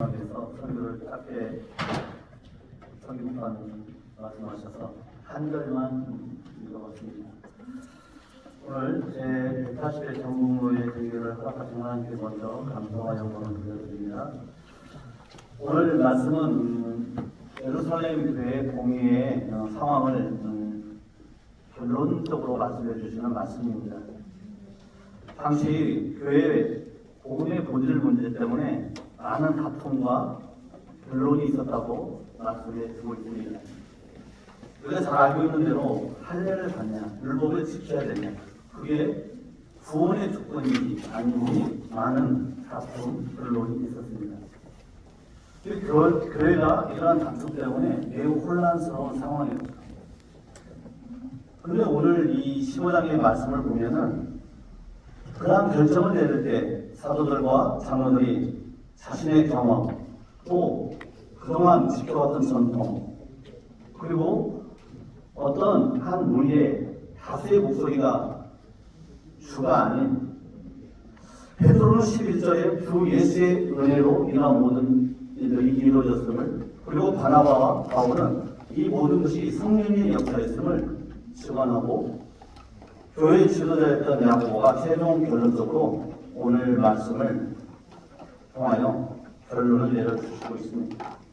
그래서 설교를 짧게 설교만 말씀하셔서 한 절만 읽어봤습니다. 오늘 제 180회 전국노예 대회를 허락하신 하나님께 먼저 감사와 영광을 드려드립니다. 오늘 말씀은 음, 예루살렘 교회 공의의 어, 상황을 음, 결론적으로 말씀해 주시는 말씀입니다. 당시 교회 복음의 본질 문제 때문에 많은 다툼과 변론이 있었다고 말씀해 주고 있습니다. 우리가 잘 알고 있는 대로 할례를 받냐, 율법을 지켜야 되냐, 그게 구원의 조건인지 아닌지 많은 다툼, 변론이 있었습니다. 교회가 이러한 다툼 때문에 매우 혼란스러운 상황이었죠. 그런데 오늘 이 15장의 말씀을 보면은 그러한 결정을 내릴 때 사도들과 장로들이 자신의 경험 또 그동안 지켜왔던 전통 그리고 어떤 한 무리의 다수의 목소리가 주가 아닌 베드로는 11절에 주 예수의 은혜로 이러한 모든 일들이 이루어졌음을 그리고 바나바와 바울은 이 모든 것이 성령의 역사였음을 증언하고 교회 지도자였던 야고보가 최종 결론적으로 오늘 말씀을 통하여 결론을 내려주시고 있습니다.